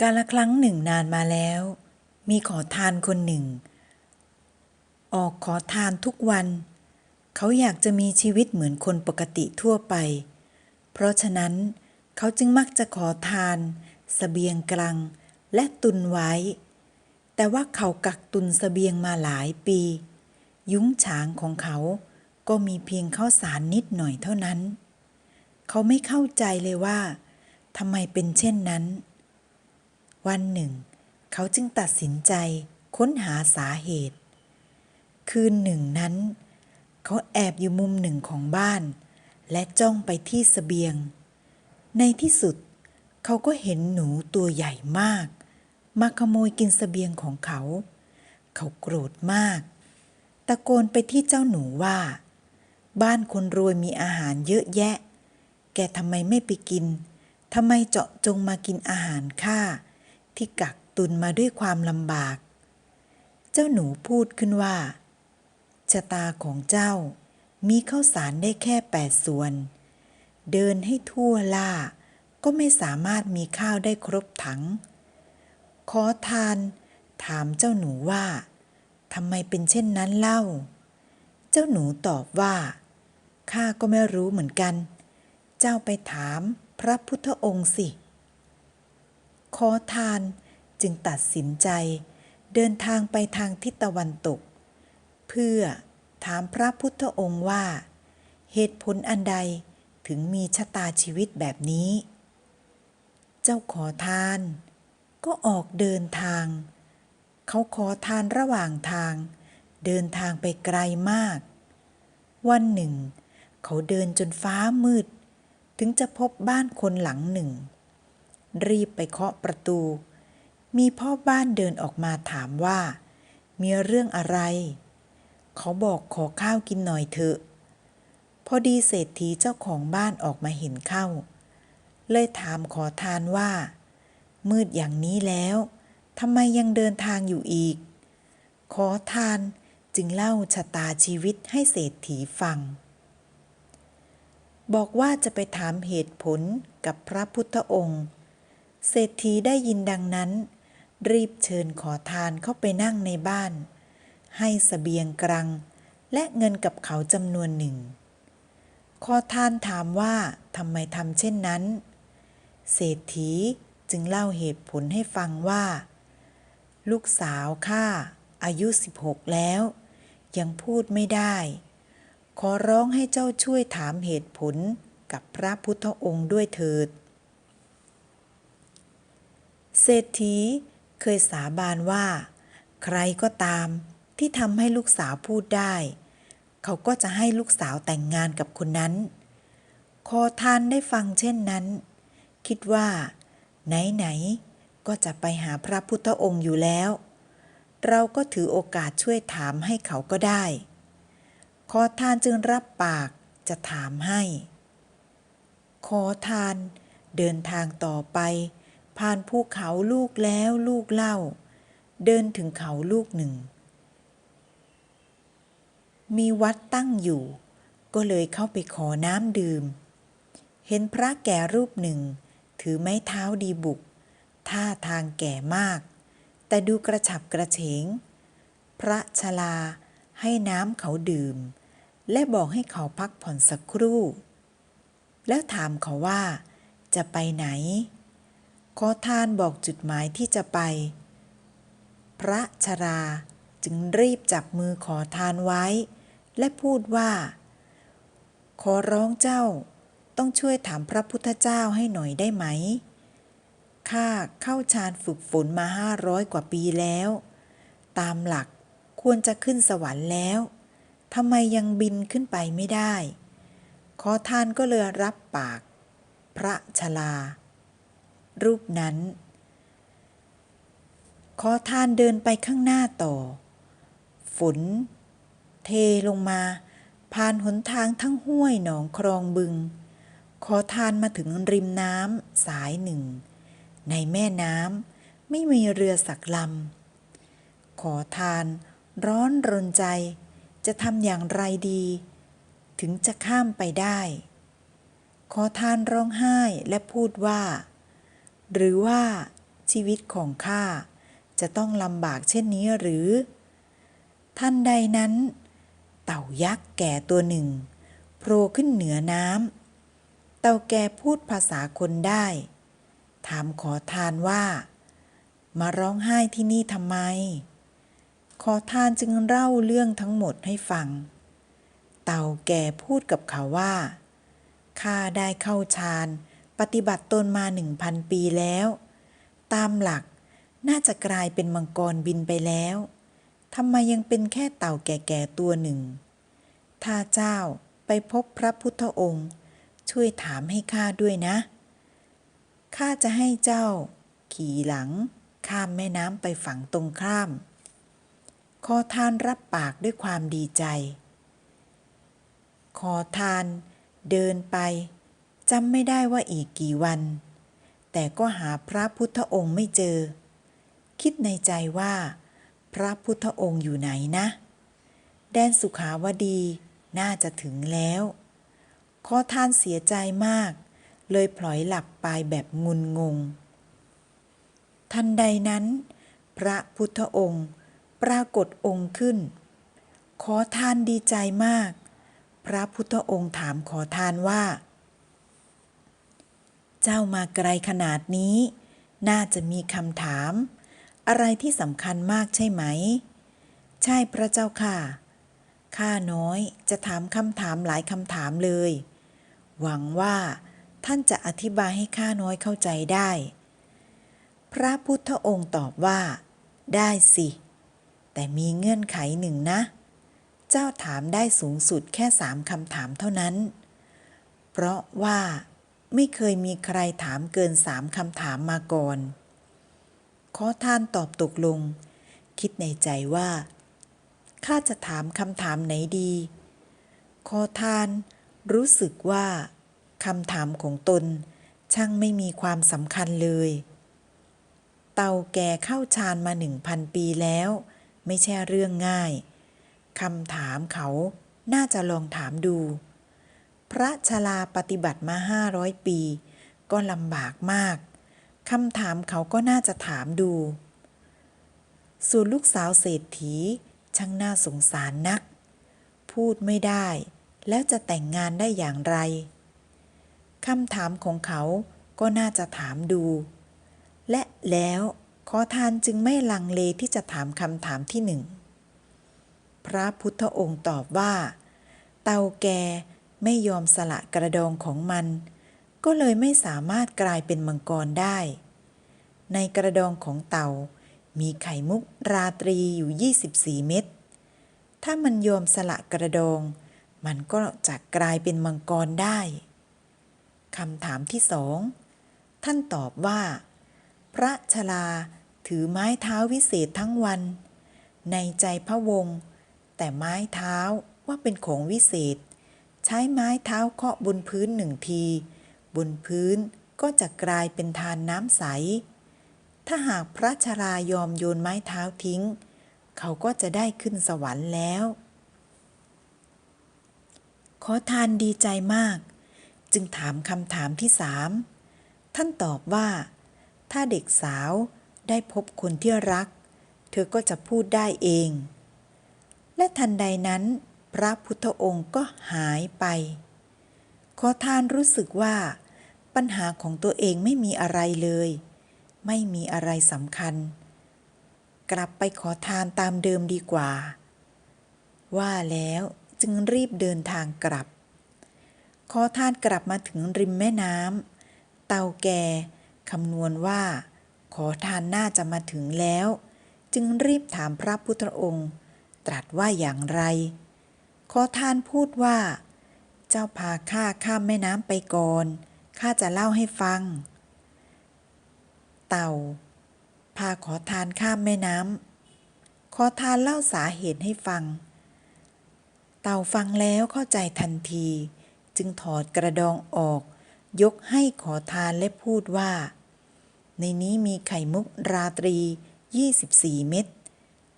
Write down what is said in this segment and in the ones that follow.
กาลครั้งหนึ่งนานมาแล้ว มีขอทานคนหนึ่ง ออกขอทานทุกวัน เขาอยากจะมีชีวิตเหมือนคนปกติทั่วไป เพราะฉะนั้นเขาจึงมักจะขอทานสเสบียงกลางและตุนไว้ แต่ว่าเขากักตุนสเสบียงมาหลายปี ยุ้งฉางของเขาก็มีเพียงข้าวสารนิดหน่อยเท่านั้น เขาไม่เข้าใจเลยว่าทำไมเป็นเช่นนั้น วันหนึ่ง เขาจึงตัดสินใจค้นหาสาเหตุ คืนหนึ่งนั้น เขาแอบอยู่มุมหนึ่งของบ้าน และจ้องไปที่สเสบียง ในที่สุด เขาก็เห็นหนูตัวใหญ่มาก มาขโมยกินสเสบียงของเขา เขาโกรธมาก ตะโกนไปที่เจ้าหนูว่า บ้านคนรวยมีอาหารเยอะแยะ แกทำไมไม่ไปกินทำไมเจาะจงมากินอาหารข้า ที่กักตุนมาด้วยความลำบาก เจ้าหนูพูดขึ้นว่าชะตาของเจ้ามีข้าวสารได้แค่แปดส่วน เดินให้ทั่วล่า ก็ไม่สามารถมีข้าวได้ครบถัง ขอทาน ถามเจ้าหนูว่าทำไมเป็นเช่นนั้นเล่า เจ้าหนูตอบว่าข้าก็ไม่รู้เหมือนกัน เจ้าไปถามพระพุทธองค์สิ ขอทานจึงตัดสินใจ เดินทางไปทางทิศตะวันตก เพื่อถามพระพุทธองค์ว่า เหตุผลอันใดถึงมีชะตาชีวิตแบบนี้ เจ้าขอทานก็ออกเดินทาง เขาขอทานระหว่างทาง เดินทางไปไกลมาก วันหนึ่ง เขาเดินจนฟ้ามืด ถึงจะพบบ้านคนหลังหนึ่ง รีบไปเคาะประตู มีพ่อบ้านเดินออกมาถามว่า มีเรื่องอะไร เขาบอกขอข้าวกินหน่อยเถอะ พอดีเศรษฐีเจ้าของบ้านออกมาเห็นเข้า เลยถามขอทานว่า มืดอย่างนี้แล้วทำไมยังเดินทางอยู่อีก ขอทานจึงเล่าชะตาชีวิตให้เศรษฐีฟัง บอกว่าจะไปถามเหตุผลกับพระพุทธองค์ เศรษฐีได้ยินดังนั้น รีบเชิญขอทานเข้าไปนั่งในบ้าน ให้สเสบียงกรัง และเงินกับเขาจำนวนหนึ่ง ขอทานถามว่าทำไมทำเช่นนั้น เศรษฐีจึงเล่าเหตุผลให้ฟังว่า ลูกสาวข้าอายุ 16 แล้ว ยังพูดไม่ได้ ขอร้องให้เจ้าช่วยถามเหตุผลกับพระพุทธองค์ด้วยเถิด เศรษฐีเคยสาบานว่า ใครก็ตามที่ทำให้ลูกสาวพูดได้ เขาก็จะให้ลูกสาวแต่งงานกับคนนั้นขอทานได้ฟังเช่นนั้น คิดว่า ไหน ๆ ก็จะไปหาพระพุทธองค์อยู่แล้ว เราก็ถือโอกาสช่วยถามให้เขาก็ได้ขอทานจึงรับปากจะถามให้ขอทานเดินทางต่อไป ผ่านภูเขาลูกแล้วลูกเล่า เดินถึงเขาลูกหนึ่ง มีวัดตั้งอยู่ ก็เลยเข้าไปขอน้ำดื่ม เห็นพระแก่รูปหนึ่ง ถือไม้เท้าดีบุก ท่าทางแก่มาก แต่ดูกระฉับกระเฉง พระชลาให้น้ำเขาดื่ม และบอกให้เขาพักผ่อนสักครู่ แล้วถามเขาว่าจะไปไหน ขอทานบอกจุดหมายที่จะไป พระชราจึงรีบจับมือขอทานไว้ และพูดว่า ขอร้องเจ้าต้องช่วยถามพระพุทธเจ้าให้หน่อยได้ไหม ข้าเข้าฌานฝึกฝนมาห้าร้อยกว่าปีแล้ว ตามหลักควรจะขึ้นสวรรค์แล้ว ทำไมยังบินขึ้นไปไม่ได้ ขอทานก็เลยรับปาก พระชลา รูปนั้น ขอทานเดินไปข้างหน้าต่อ ฝน เทลงมา ผ่านหนทางทั้งห้วยหนองคลองบึง ขอทานมาถึงริมน้ำสายหนึ่ง ในแม่น้ำไม่มีเรือสักลำขอทานร้อนรนใจ จะทำอย่างไรดี ถึงจะข้ามไปได้ขอทานร้องไห้และพูดว่า หรือว่าชีวิตของข้าจะต้องลำบากเช่นนี้หรือ ท่านใดนั้น เต่ายักษ์แก่ตัวหนึ่งโผล่ขึ้นเหนือน้ำเต่าแก่พูดภาษาคนได้ ถามขอทานว่า มาร้องไห้ที่นี่ทำไม ขอทานจึงเล่าเรื่องทั้งหมดให้ฟัง เต่าแก่พูดกับเขาว่าข้าได้เข้าฌาน ปฏิบัติตนมาหนึ่งพันปีแล้ว ตามหลักน่าจะกลายเป็นมังกรบินไปแล้วทำไมยังเป็นแค่เต่าแก่ๆตัวหนึ่ง ถ้าเจ้าไปพบพระพุทธองค์ ช่วยถามให้ข้าด้วยนะ ข้าจะให้เจ้า ขี่หลัง ข้ามแม่น้ำไปฝั่งตรงข้ามขอทานรับปากด้วยความดีใจขอทานเดินไป จำไม่ได้ว่าอีกกี่วัน แต่ก็หาพระพุทธองค์ไม่เจอ คิดในใจว่า พระพุทธองค์อยู่ไหนนะ แดนสุขาวดีน่าจะถึงแล้ว ขอท่านเสียใจมาก เลยพลอยหลับไปแบบงุนงง ทันใดนั้น พระพุทธองค์ปรากฏองค์ขึ้น ขอทานดีใจมาก พระพุทธองค์ถามขอทานว่า เจ้ามาไกลขนาดนี้ น่าจะมีคำถาม อะไรที่สำคัญมากใช่ไหม ใช่พระเจ้าค่ะ ข้าน้อยจะถามคำถามหลายคำถามเลย หวังว่าท่านจะอธิบายให้ข้าน้อยเข้าใจได้ พระพุทธองค์ตอบว่า ได้สิ แต่มีเงื่อนไขหนึ่งนะ เจ้าถามได้สูงสุดแค่สามคำถามเท่านั้น เพราะว่า ไม่เคยมีใครถามเกินสามคำถามมาก่อน ขอทานตอบตกลง คิดในใจว่าข้าจะถามคำถามไหนดี ขอทานรู้สึกว่าคำถามของตนช่างไม่มีความสำคัญเลย เต่าแก่เข้าฌานมาหนึ่งพันปีแล้ว ไม่ใช่เรื่องง่ายคำถามเขาน่าจะลองถามดู พระชลาปฏิบัติมาห้าร้อยปี ก็ลำบากมากคำถามเขาก็น่าจะถามดู ส่วนลูกสาวเศรษฐีช่างน่าสงสารนัก พูดไม่ได้ แล้วจะแต่งงานได้อย่างไรคำถามของเขาก็น่าจะถามดู และแล้วขอทานจึงไม่ลังเลที่จะถามคำถามที่หนึ่ง พระพุทธองค์ตอบว่า เตาแก ไม่ยอมสละกระดองของมัน ก็เลยไม่สามารถกลายเป็นมังกรได้ ในกระดองของเต่า มีไข่มุกราตรีอยู่ 24 เม็ด ถ้ามันยอมสละกระดอง มันก็จะกลายเป็นมังกรได้คำถามที่สองท่านตอบว่า พระชลาถือไม้เท้าวิเศษทั้งวัน ในใจพระวงศ์แต่ไม้เท้าว่าเป็นของวิเศษ ใช้ไม้เท้าเคาะบนพื้นหนึ่งที บนพื้นก็จะกลายเป็นทานน้ำใส ถ้าหากพระชรายอมโยนไม้เท้าทิ้ง เขาก็จะได้ขึ้นสวรรค์แล้ว ขอทานดีใจมาก จึงถามคำถามที่สามท่านตอบว่า ถ้าเด็กสาวได้พบคนที่รัก เธอก็จะพูดได้เอง และทันใดนั้น พระพุทธองค์ก็หายไป ขอทานรู้สึกว่า ปัญหาของตัวเองไม่มีอะไรเลย ไม่มีอะไรสำคัญ กลับไปขอทานตามเดิมดีกว่า ว่าแล้วจึงรีบเดินทางกลับ ขอทานกลับมาถึงริมแม่น้ำเต่าแก่คำนวณว่า ขอทานน่าจะมาถึงแล้ว จึงรีบถามพระพุทธองค์ ตรัสว่าอย่างไร ขอทานพูดว่า เจ้าพาข้าข้ามแม่น้ำไปก่อน ข้าจะเล่าให้ฟัง เต่า พาขอทานข้ามแม่น้ำ ขอทานเล่าสาเหตุให้ฟัง เต่าฟังแล้วเข้าใจทันที จึงถอดกระดองออก ยกให้ขอทานและพูดว่า ในนี้มีไข่มุกราตรี 24 เม็ด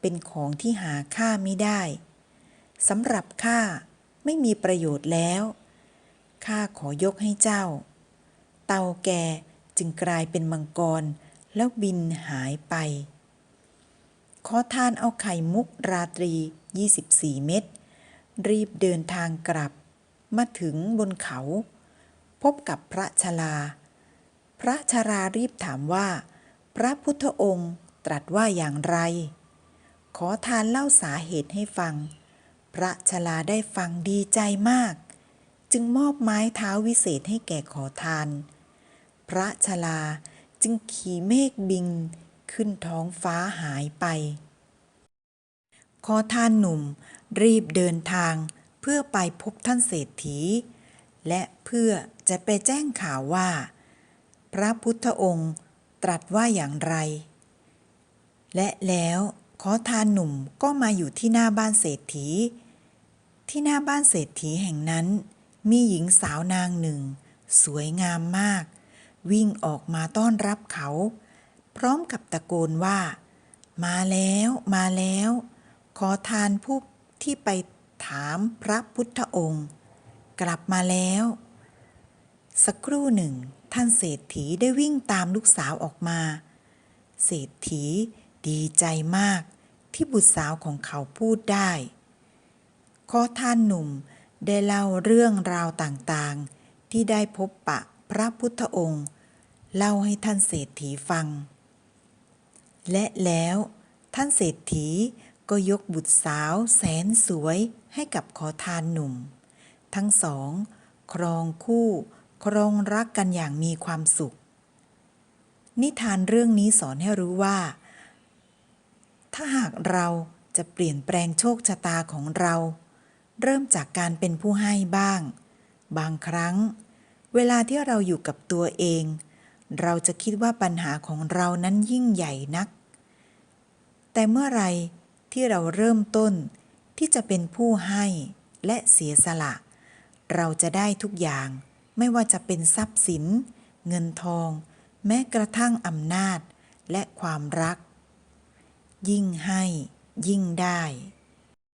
เป็นของที่หาค่าไม่ได้ สำหรับข้าไม่มีประโยชน์แล้ว ข้าขอยกให้เจ้า เต่าแก่จึงกลายเป็นมังกรแล้วบินหายไป ขอทานเอาไข่มุกราตรี 24 เม็ด รีบเดินทางกลับ มาถึงบนเขา พบกับพระชลา พระชรารีบถามว่า พระพุทธองค์ตรัสว่าอย่างไร ขอทานเล่าสาเหตุให้ฟัง พระชลาได้ฟังดีใจมาก จึงมอบไม้เท้าวิเศษให้แก่ขอทาน พระชลาจึงขี่เมฆบินขึ้นท้องฟ้าหายไป ขอทานหนุ่มรีบเดินทางเพื่อไปพบท่านเศรษฐี และเพื่อจะไปแจ้งข่าวว่า พระพุทธองค์ตรัสว่าอย่างไร และแล้ว ขอทานหนุ่มก็มาอยู่ที่หน้าบ้านเศรษฐี ที่หน้าบ้านเศรษฐีแห่งนั้น มีหญิงสาวนางหนึ่ง สวยงามมาก วิ่งออกมาต้อนรับเขา พร้อมกับตะโกนว่า มาแล้วมาแล้ว ขอทานผู้ที่ไปถามพระพุทธองค์ กลับมาแล้ว สักครู่หนึ่ง ท่านเศรษฐีได้วิ่งตามลูกสาวออกมา เศรษฐี ดีใจมากที่บุตรสาวของเขาพูดได้ขอท่านหนุ่มได้เล่าเรื่องราวต่างๆ ที่ได้พบปะพระพุทธองค์ เล่าให้ท่านเศรษฐีฟัง และแล้วท่านเศรษฐีก็ยกบุตรสาวแสนสวยให้กับขอทานหนุ่ม ทั้งสอง ครองคู่ ครองรักกันอย่างมีความสุข นิทานเรื่องนี้สอนให้รู้ว่า ถ้าหากเราจะเปลี่ยนแปลงโชคชะตาของเรา เริ่มจากการเป็นผู้ให้บ้าง บางครั้ง เวลาที่เราอยู่กับตัวเอง เราจะคิดว่าปัญหาของเรานั้นยิ่งใหญ่นัก แต่เมื่อไรที่เราเริ่มต้นที่จะเป็นผู้ให้และเสียสละ เราจะได้ทุกอย่างไม่ว่าจะเป็นทรัพย์สิน เงินทอง แม้กระทั่งอำนาจและความรัก ยิ่งให้ยิ่งได้